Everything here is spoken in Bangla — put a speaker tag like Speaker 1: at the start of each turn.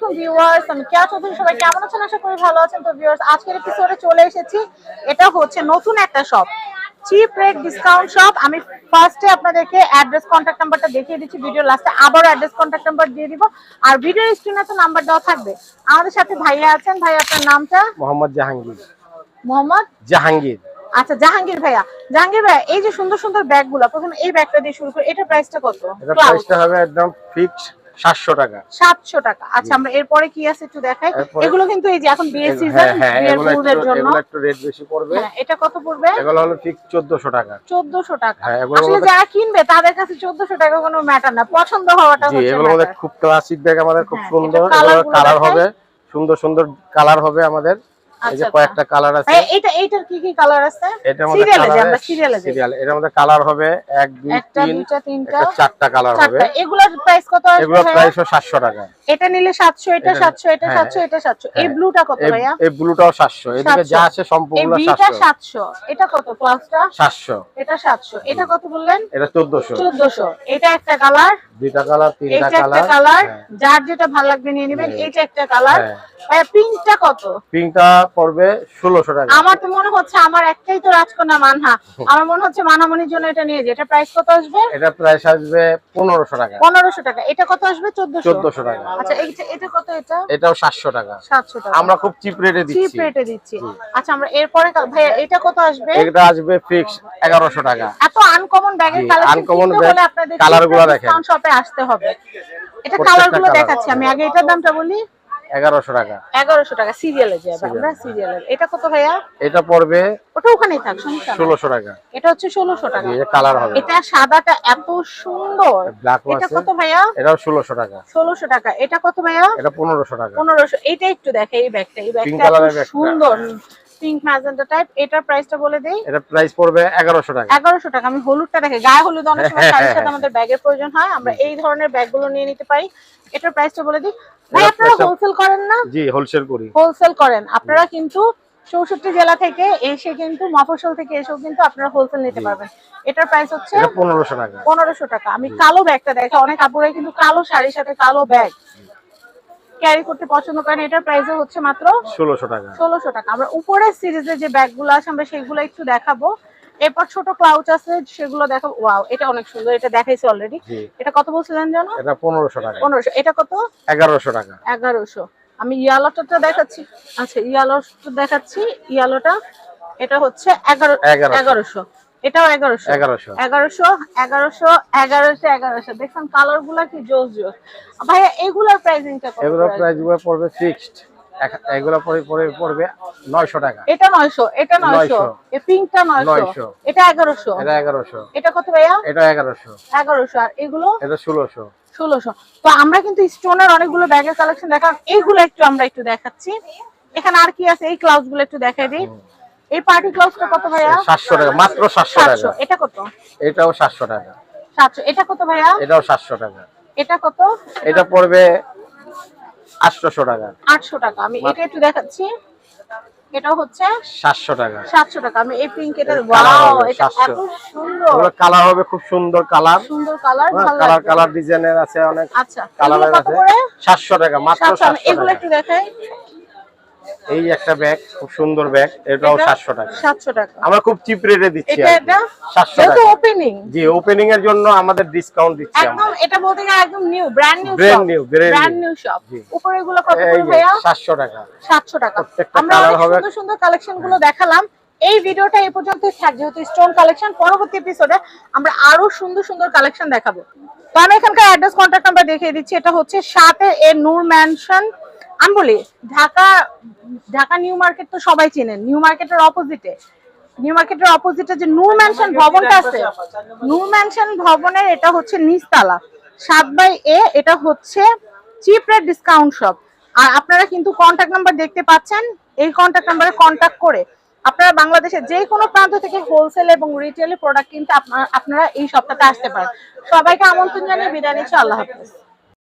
Speaker 1: ভিডিও নাম্বার দেওয়া থাকবে। আমাদের সাথে ভাইয়া আছেন। ভাই আপনার নামটা?
Speaker 2: মোহাম্মদ জাহাঙ্গীর।
Speaker 1: মোহাম্মদ?
Speaker 2: জাহাঙ্গীর।
Speaker 1: আচ্ছা জাহাঙ্গীর ভাইয়া। জাহাঙ্গীর ভাইয়া এই যে সুন্দর সুন্দর ব্যাগগুলো প্রথমে এই ব্যাগটা দিয়ে শুরু করে। এটা প্রাইসটা কত?
Speaker 2: প্রাইসটা হবে একদম ফিক্সড 700 টাকা।
Speaker 1: 700 টাকা। আচ্ছা আমরা এরপরে কি আছে একটু দেখাই? এগুলো কিন্তু এই যে এখন সিজন বিয়ের
Speaker 2: হ্যাঁ,
Speaker 1: ফুলের
Speaker 2: হ্যাঁ,
Speaker 1: জন্য।
Speaker 2: এগুলো একটু রেট বেশি পড়বে।
Speaker 1: হ্যাঁ এটা কত পড়বে?
Speaker 2: এগুলো হলো ঠিক 1400 টাকা।
Speaker 1: 1400 টাকা।
Speaker 2: হ্যাঁ,
Speaker 1: আসলে যারা কিনবে তাদের কাছে 1400 টাকা কোনো ম্যাটার না। পছন্দ হওয়াটা হচ্ছে এগুলো
Speaker 2: খুব ক্লাসিক ব্যাগ আমাদের খুব সুন্দর। কালার হবে। সুন্দর সুন্দর কালার হবে আমাদের। এই
Speaker 1: আচ্ছা,
Speaker 2: যে
Speaker 1: আচ্ছা।
Speaker 2: কয়েকটা কালার আছে।
Speaker 1: ভাইয়া, এইটা এইটার কি কি কালার আছে?
Speaker 2: এটার মধ্যে
Speaker 1: সিরিয়ালে
Speaker 2: কালার
Speaker 1: আমরা সিরিয়ালে
Speaker 2: সিরিয়াল এটার মধ্যে কালার হবে এক দুই
Speaker 1: একটা
Speaker 2: তিন
Speaker 1: দুইটা তিনটা।
Speaker 2: একটা চারটা। কালার হবে।
Speaker 1: এগুলোর প্রাইস কত আসবে
Speaker 2: এগুলো
Speaker 1: ভাইয়া?
Speaker 2: প্রাইস সাতশো টাকা।
Speaker 1: এটা নিলে সাতশো এটা
Speaker 2: এটা-
Speaker 1: সাতশো এটা
Speaker 2: হ্যাঁ,
Speaker 1: সাতশো এটা সাতশো। এই
Speaker 2: হ্যাঁ।
Speaker 1: ব্লুটা কত ভাইয়া?
Speaker 2: এই ব্লুটাও সাতশো। এদিকে যা আছে সম্পূর্ণ
Speaker 1: বিটা
Speaker 2: সাতশো।
Speaker 1: সাতশো। এটা কত ক্লাসটা
Speaker 2: সাতশো।
Speaker 1: এটা সাতশো। এটা কত বললেন?
Speaker 2: এটা চোদ্দশো।
Speaker 1: চোদ্দশো। এটা একটা কালার
Speaker 2: দুইটা কালার তিনটা
Speaker 1: এইটা একটা
Speaker 2: কালার
Speaker 1: কালার যার যেটা ভালো লাগবে নিয়ে নেবেন এইটা একটা কালার
Speaker 2: হ্যাঁ।
Speaker 1: পিঙ্কটা কত?
Speaker 2: পিঙ্কটা পড়বে টাকা।
Speaker 1: আমার তো মনে হচ্ছে আমার একটাই তো রাজকন্যা মানহা। আমার মনে হচ্ছে মানামনির জন্য এটা নিয়ে যে এটা প্রাইস কত আসবে?
Speaker 2: এটা প্রাইস আসবে টাকা।
Speaker 1: টাকা। এটা কত আসবে?
Speaker 2: টাকা।
Speaker 1: আচ্ছা এইটা এটা কত এটা?
Speaker 2: এটাও সাতশো টাকা।
Speaker 1: সাতশো টাকা।
Speaker 2: আমরা খুব চিপ রেটে
Speaker 1: চিপ
Speaker 2: দিচ্ছি।
Speaker 1: রেটে দিচ্ছি। আচ্ছা আমরা এরপরে এটা কত আসবে?
Speaker 2: এটা আসবে ফিক্স টাকা।
Speaker 1: এত আনকমন ব্যাগের কালেকশন
Speaker 2: দেখেন।
Speaker 1: ডিসকাউন্ট শপে আসতে হবে। এটা
Speaker 2: প্রত্যেকটা কালারগুলো
Speaker 1: দেখাচ্ছি আমি। আগে এটার দামটা বলি।
Speaker 2: এগারোশো টাকা।
Speaker 1: এগারোশো টাকা সিরিয়ালে যাবে। আমরা সিরিয়ালে এটা কত ভাইয়া?
Speaker 2: এটা পড়বে
Speaker 1: ওটা ওখানেই থাক সমস্যা
Speaker 2: টাকা।
Speaker 1: এটা হচ্ছে ষোলোশো টাকা।
Speaker 2: জি, কালার হবে।
Speaker 1: এটা সাদাটা এত সুন্দর। এটা কত ভাইয়া?
Speaker 2: এটাও ষোলোশো টাকা।
Speaker 1: ষোলোশো টাকা। এটা কত ভাইয়া?
Speaker 2: এটা পনেরোশো টাকা।
Speaker 1: পনেরোশো। এটা একটু দেখে এই ব্যাগটা। এই ব্যাগটা। সুন্দর। পিঙ্ক ম্যাজেন্টা টাইপ এটার প্রাইসটা বলে দেই।
Speaker 2: এটা প্রাইস পড়বে এগারোশো টাকা।
Speaker 1: এগারোশো টাকা আমি হলুদটা দেখে গায়ে হলুদ অনেক সময় শাড়ির সাথে আমাদের ব্যাগের প্রয়োজন হয় আমরা এই ধরনের ব্যাগগুলো নিয়ে নিতে পারি। এটার প্রাইসটা বলে দিই। ভাই আপনারা হোলসেল করেন না?
Speaker 2: জি হোলসেল করি।
Speaker 1: হোলসেল করেন। আপনারা কিন্তু চৌষট্টি জেলা থেকে এসে কিন্তু মফস্বল থেকে এসেও কিন্তু আপনারা হোলসেল নিতে পারবেন। এটার প্রাইস হচ্ছে
Speaker 2: পনেরোশো টাকা।
Speaker 1: পনেরোশো টাকা। আমি কালো ব্যাগটা দেখে অনেক আপুরাই কিন্তু কালো শাড়ির সাথে কালো ব্যাগ। ক্যারি করতে পছন্দ করেন এটার প্রাইস হচ্ছে মাত্র
Speaker 2: ষোলোশো টাকা।
Speaker 1: ষোলোশো টাকা। আমরা উপরের সিরিজে যে ব্যাগগুলো আছে আমরা সেগুলো একটু দেখাবো। এরপর ছোট ক্লাউচ আছে সেগুলো দেখো ওয়াও এটা অনেক সুন্দর এটা দেখাইছি অলরেডি এটা কত বলছিলেন জানো
Speaker 2: এটা 1500 টাকা।
Speaker 1: 1500 এটা কত?
Speaker 2: 1100 টাকা।
Speaker 1: 1100 আমি ইয়ালোটা দেখাচ্ছি। আচ্ছা ইয়ালোটা দেখাচ্ছি। ইয়ালোটা এটা হচ্ছে
Speaker 2: 11
Speaker 1: 1100 এটাও এগারোশো।
Speaker 2: এগারোশো।
Speaker 1: এগারোশো এগারোশো এগারোশো এগারোশো। দেখছেন কালারগুলা কি জোস জোস ভাইয়া এগুলার প্রাইসিংটা কত
Speaker 2: এগুলো প্রাইসগুলো পড়বে ফিক্সড এগুলো পরে পড়বে নয়শো টাকা।
Speaker 1: এটা নয়শো এটা নয়শো।
Speaker 2: 900
Speaker 1: এই পিঙ্কটা নয়শো।
Speaker 2: 900
Speaker 1: এটা
Speaker 2: এটা
Speaker 1: এটা কত ভাইয়া?
Speaker 2: এটা এগারোশো।
Speaker 1: এগারোশো। আর এগুলো?
Speaker 2: এটা
Speaker 1: তো আমরা কিন্তু স্টোনের অনেকগুলো ব্যাগের কালেকশন দেখাম এইগুলো একটু আমরা একটু দেখাচ্ছি। এখানে আর কি আছে? এই ক্লাউজগুলো একটু দেখাই দিই। এই পার্টি ক্লাউজটা কত ভাইয়া?
Speaker 2: সাতশো টাকা মাত্র সাতশো
Speaker 1: সাতশো
Speaker 2: টাকা
Speaker 1: এটা কত?
Speaker 2: এটাও সাতশো টাকা।
Speaker 1: সাতশো এটা কত ভাইয়া?
Speaker 2: এটাও সাতশো টাকা।
Speaker 1: এটা কত?
Speaker 2: এটা পড়বে আটশোশো টাকা।
Speaker 1: আটশো টাকা। আমি এটা একটু দেখাচ্ছি। এটা হচ্ছে
Speaker 2: সাতশো টাকা।
Speaker 1: সাতশো টাকা। আমি এই পিঙ্ক এটা ওয়াও এটা এত সুন্দর।
Speaker 2: এগুলো কালার হবে খুব সুন্দর কালার
Speaker 1: সুন্দর কালার
Speaker 2: কালার কালার ডিজাইনের আছে অনেক
Speaker 1: আচ্ছা কত
Speaker 2: আছে।
Speaker 1: করে?
Speaker 2: সাতশো টাকা মাত্র
Speaker 1: সাতশো আমি
Speaker 2: সাতশো
Speaker 1: এগুলো একটু দেখাই।
Speaker 2: এই একটা ব্যাগ খুব সুন্দর ব্যাগ এটাও
Speaker 1: এটা
Speaker 2: সাতশো টাকা।
Speaker 1: সাতশো টাকা।
Speaker 2: আমরা খুব চিপ রেটে দিচ্ছি
Speaker 1: এটা এটা
Speaker 2: সাতশো
Speaker 1: যেহেতু
Speaker 2: টাকা।
Speaker 1: ওপেনিং
Speaker 2: জি ওপেনিং এর জন্য আমাদের ডিসকাউন্ট দিচ্ছি
Speaker 1: একদম
Speaker 2: আমরা।
Speaker 1: এটা বলতে গেলে একদম new brand new
Speaker 2: Brand new,
Speaker 1: brand new shop উপরে এগুলো কত করে ভাইয়া?
Speaker 2: সাতশো টাকা।
Speaker 1: সাতশো টাকা। আমরা
Speaker 2: colour
Speaker 1: অনেক
Speaker 2: হবে-
Speaker 1: সুন্দর সুন্দর কালেকশনগুলো দেখালাম। এই ভিডিওটা এই পর্যন্তই থাক যেহেতু স্টোন কালেকশন পরবর্তী এপিসোডে আমরা আরও সুন্দর সুন্দর কালেকশন দেখাবো। তো আমি এখানকার অ্যাড্রেস কন্ট্যাক্ট নাম্বার দেখিয়ে দিচ্ছি। এটা হচ্ছে সাথে এ নূর ম্যানশন আমি বলি ঢাকা ঢাকা নিউ মার্কেট তো সবাই চেনেন। নিউ মার্কেটের অপোজিটে নিউ মার্কেটের অপোজিটে যে নূর ম্যানশন ভবনটা আছে নূর ম্যানশন ভবনের এটা হচ্ছে নিচতলা। সাত বাই এ এটা হচ্ছে চিপ রেট ডিসকাউন্ট শপ আর আপনারা কিন্তু কন্ট্যাক্ট নাম্বার দেখতে পাচ্ছেন এই কন্ট্যাক্ট নাম্বারে কন্ট্যাক্ট করে আপনারা বাংলাদেশের যে কোনো প্রান্ত থেকে হোলসেল এবং রিটেল প্রোডাক্ট কিনতে আপনারা আপনারা এই সপ্তাহে আসতে পারেন। সবাইকে আমন্ত্রণ জানিয়ে বিদায় নিচ্ছি আল্লাহ হাফেজ।